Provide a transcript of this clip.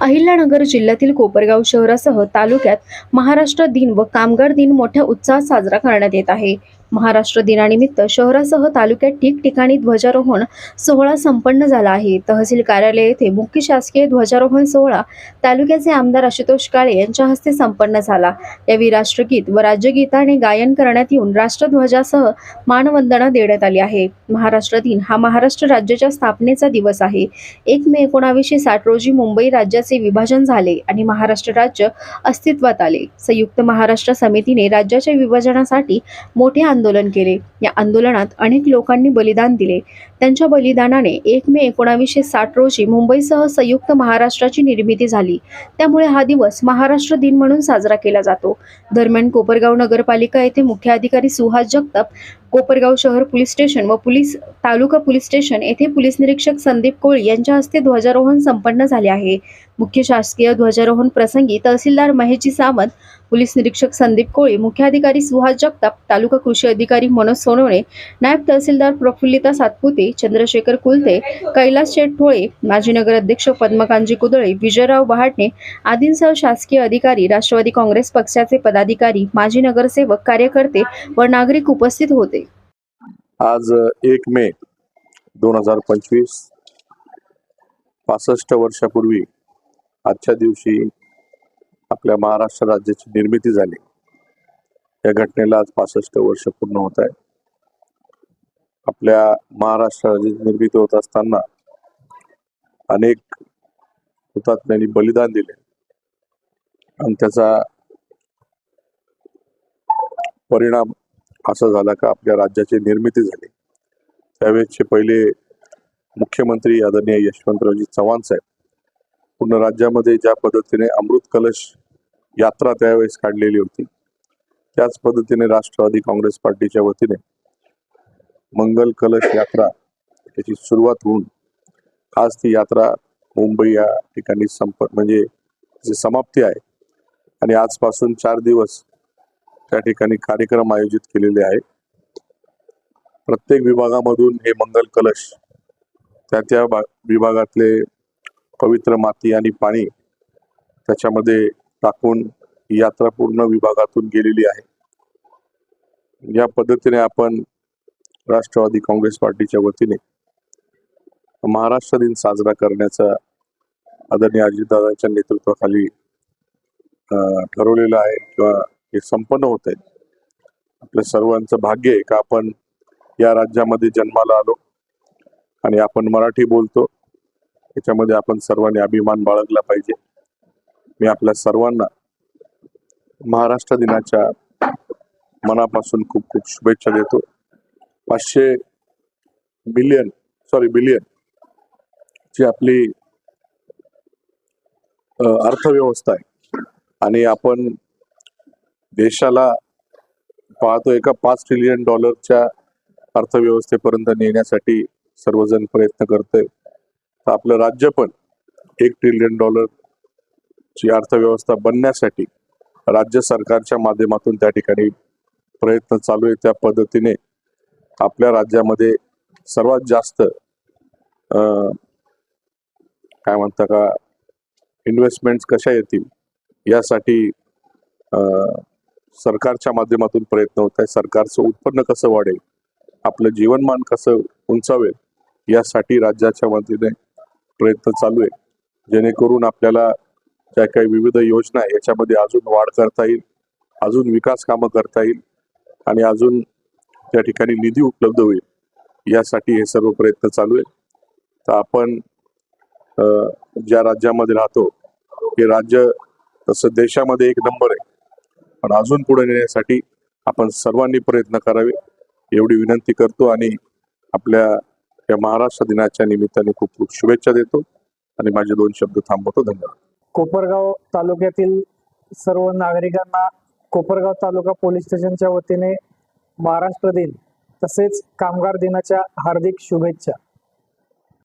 अहिल्यानगर जिल्ह्यातील कोपरगाव शहरासह तालुक्यात महाराष्ट्र दिन व कामगार दिन मोठ्या उत्साहात साजरा करण्यात येत आहे. महाराष्ट्र दिनानिमित्त शहरासह तालुक्यात ठिकठिकाणी ध्वजारोहण सोहळा संपन्न झाला आहे. तहसील कार्यालय येथे मुख्य शासकीय ध्वजारोहण सोहळा तालुक्याचे आमदार आशुतोष काळे यांच्या हस्ते संपन्न झाला. यावेळी राष्ट्रगीत व राज्यगीताने गायन करण्यात येऊन राष्ट्रध्वजासह मानवंदना देण्यात आली आहे. महाराष्ट्र दिन हा महाराष्ट्र राज्याच्या स्थापनेचा दिवस आहे. एक मे एकोणावीसशे साठ रोजी मुंबई राज्याचे विभाजन झाले आणि महाराष्ट्र राज्य अस्तित्वात आले. संयुक्त महाराष्ट्र समितीने राज्याच्या विभाजनासाठी मोठे आंदोलन आंदोलन केले. या आंदोलनात अनेक लोकांनी बलिदान दिले. त्यांच्या बलिदानाने एक मे एकोणावीसशे साठ रोजी मुंबईसह संयुक्त महाराष्ट्राची निर्मिती झाली. त्यामुळे हा दिवस महाराष्ट्र दिन म्हणून साजरा केला जातो. दरम्यान कोपरगाव नगरपालिका येथे मुख्य अधिकारी सुहास जगताप कोपरगाव शहर पोलीस स्टेशन व पोलीस तालुका पोलीस स्टेशन येथे पोलीस निरीक्षक संदीप कोळी यांच्या हस्ते ध्वजारोहण संपन्न झाले आहे. मुख्य शासकीय ध्वजारोहण प्रसंगी तहसीलदार महेशजी सावंत पोलीस निरीक्षक संदीप कोळी मुख्याधिकारी सुहास जगताप तालुका कृषी अधिकारी मनोज सोनवणे नायब तहसीलदार प्रफुल्लिता सातपुते चंद्रशेखर कुलते कैलास शेटठोळे माजी नगराध्यक्ष पद्मकांजी कुदळे विजयराव बहाटणे आदींसह शासकीय अधिकारी राष्ट्रवादी काँग्रेस पक्षाचे पदाधिकारी माजी नगरसेवक कार्यकर्ते व नागरिक उपस्थित होते. आज एक मे दोन हजार पंचवीस पासष्ट वर्षापूर्वी आजच्या दिवशी आपल्या महाराष्ट्र राज्याची निर्मिती झाली. या घटनेला आज पासष्ट वर्ष पूर्ण होत आहे. आपल्या महाराष्ट्र राज्याची निर्मिती होत असताना अनेक हुतात्म्यांनी बलिदान दिले. आणि त्याचा परिणाम असा झाला का आपल्या राज्याची निर्मिती झाली. त्यावेळेसचे पहिले मुख्यमंत्री आदरणीय यशवंतरावजी चव्हाण साहेब पूर्ण राज्यामध्ये ज्या पद्धतीने अमृत कलश यात्रा त्यावेळेस काढलेली होती त्याच पद्धतीने राष्ट्रवादी काँग्रेस पार्टीच्या वतीने मंगल कलश यात्रा याची सुरुवात होऊन आज ती यात्रा मुंबई या ठिकाणी संप म्हणजे जी समाप्ती आहे आणि आजपासून चार दिवस त्या ठिकाणी कार्यक्रम आयोजित केलेले आहे प्रत्येक विभागामधून हे मंगल कलश त्या त्या विभागातले पवित्र माती आणि पाणी त्याच्यामध्ये टाकून यात्रा पूर्ण विभागातून गेलेली आहे. या पद्धतीने आपण राष्ट्रवादी काँग्रेस पार्टीच्या वतीने महाराष्ट्र दिन साजरा करण्याचा आदरणीय अजितदादांच्या नेतृत्वाखाली ठरवलेलं आहे किंवा हे संपन्न होत आहे आपल्या सर्वांचं भाग्य आहे का आपण या राज्यामध्ये जन्माला आलो आणि आपण मराठी बोलतो याच्यामध्ये आपण सर्वांनी अभिमान बाळगला पाहिजे. मी आपल्या सर्वांना महाराष्ट्र दिनाच्या मनापासून खूप खूप शुभेच्छा देतो. पाचशे बिलियन सॉरी बिलियन जी आपली अर्थव्यवस्था आहे. आणि आपण देशाला पाहतो का पाच ट्रिलियन डॉलरच्या अर्थव्यवस्थेपर्यंत नेण्यासाठी सर्वजण प्रयत्न करतोय. तर आपलं राज्य पण एक ट्रिलियन डॉलर ची अर्थव्यवस्था बनण्यासाठी राज्य सरकारच्या माध्यमातून त्या ठिकाणी प्रयत्न चालू आहे. त्या पद्धतीने आपल्या राज्यामध्ये सर्वात जास्त काय म्हणता का इन्व्हेस्टमेंट कशा येतील यासाठी सरकारच्या माध्यमातून प्रयत्न होत आहे सरकारचं उत्पन्न कसं वाढेल? आपलं जीवनमान कसं उंचावेल? यासाठी राज्याच्या वतीने प्रयत्न चालू आहे जेणेकरून आपल्याला ज्या काही विविध योजना आहे याच्यामध्ये अजून वाढ करता येईल अजून विकास कामं करता येईल आणि अजून त्या ठिकाणी निधी उपलब्ध होईल. यासाठी हे सर्व प्रयत्न चालू आहे तर आपण ज्या राज्यामध्ये राहतो हे राज्य तसं देशामध्ये एक नंबर आहे. पण अजून पुढे नेण्यासाठी आपण सर्वांनी प्रयत्न करावे. एवढी विनंती करतो आणि आपल्या या महाराष्ट्र दिनाच्या निमित्ताने खूप खूप शुभेच्छा देतो. आणि माझे दोन शब्द थांबवतो. धन्यवाद. कोपरगाव तालुक्यातील सर्व नागरिकांना कोपरगाव तालुका पोलीस स्टेशनच्या वतीने महाराष्ट्र दिन तसेच कामगार दिनाच्या हार्दिक शुभेच्छा.